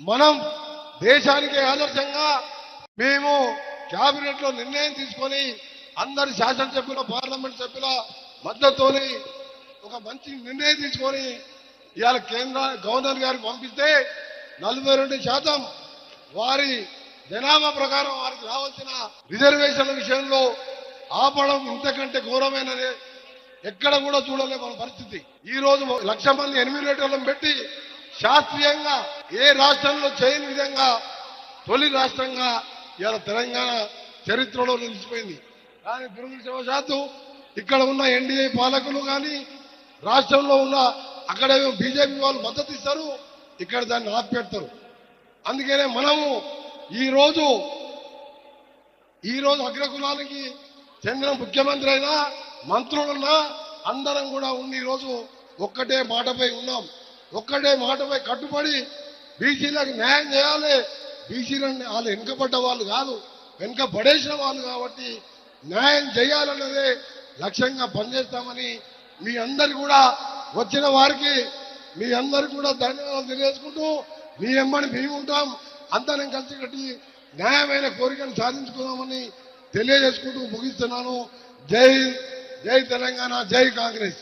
మనం దేశానికి ఆదర్శంగా మేము క్యాబినెట్లో లో నిర్ణయం తీసుకొని అందరి శాసనసభ్యుల పార్లమెంట్ సభ్యుల మద్దతుని ఒక మంచి నిర్ణయం తీసుకొని ఇవాళ కేంద్ర గవర్నర్ గారికి పంపిస్తే నలభై రెండు శాతం వారి జనాభా ప్రకారం వారికి రావాల్సిన రిజర్వేషన్ల విషయంలో ఆపడం ఇంతకంటే ఘోరమైనది. ఎక్కడ కూడా చూడలే మన పరిస్థితి. ఈ రోజు లక్ష మంది ఎనిమిది పెట్టి శాస్త్రీయంగా ఏ రాష్ట్రంలో చేయని విధంగా తొలి రాష్ట్రంగా ఇవాళ తెలంగాణ చరిత్రలో నిలిచిపోయింది. కానీ దురదృష్టవశాత్తు ఇక్కడ ఉన్న ఎన్డీఏ పాలకులు కానీ రాష్ట్రంలో ఉన్న అక్కడ బీజేపీ వాళ్ళు మద్దతు ఇస్తారు ఇక్కడ దాన్ని ఆపిపెడతారు అందుకనే మనము ఈరోజు ఈరోజు ఈ రోజు అగ్రకులానికి చెందిన ముఖ్యమంత్రి అయినా మంత్రులున్నా అందరం కూడా ఉండి ఈరోజు ఒక్కటే మాటపై ఉన్నాం. ఒక్కటే మాటపై కట్టుబడి బీసీలకు న్యాయం చేయాలి. బీసీలను వాళ్ళు వెనుకబడ్డ వాళ్ళు కాదు వెనుక పడేసిన వాళ్ళు కాబట్టి న్యాయం చేయాలన్నదే లక్ష్యంగా పనిచేస్తామని మీ అందరు కూడా వచ్చిన వారికి మీ అందరు కూడా ధన్యవాదాలు తెలియజేసుకుంటూ మీ అమ్మని మేము ఉంటాం. అందరం కలిసి కట్టి న్యాయమైన కోరికను సాధించుకుందామని తెలియజేసుకుంటూ ముగిస్తున్నాను. జై జై తెలంగాణ జై కాంగ్రెస్.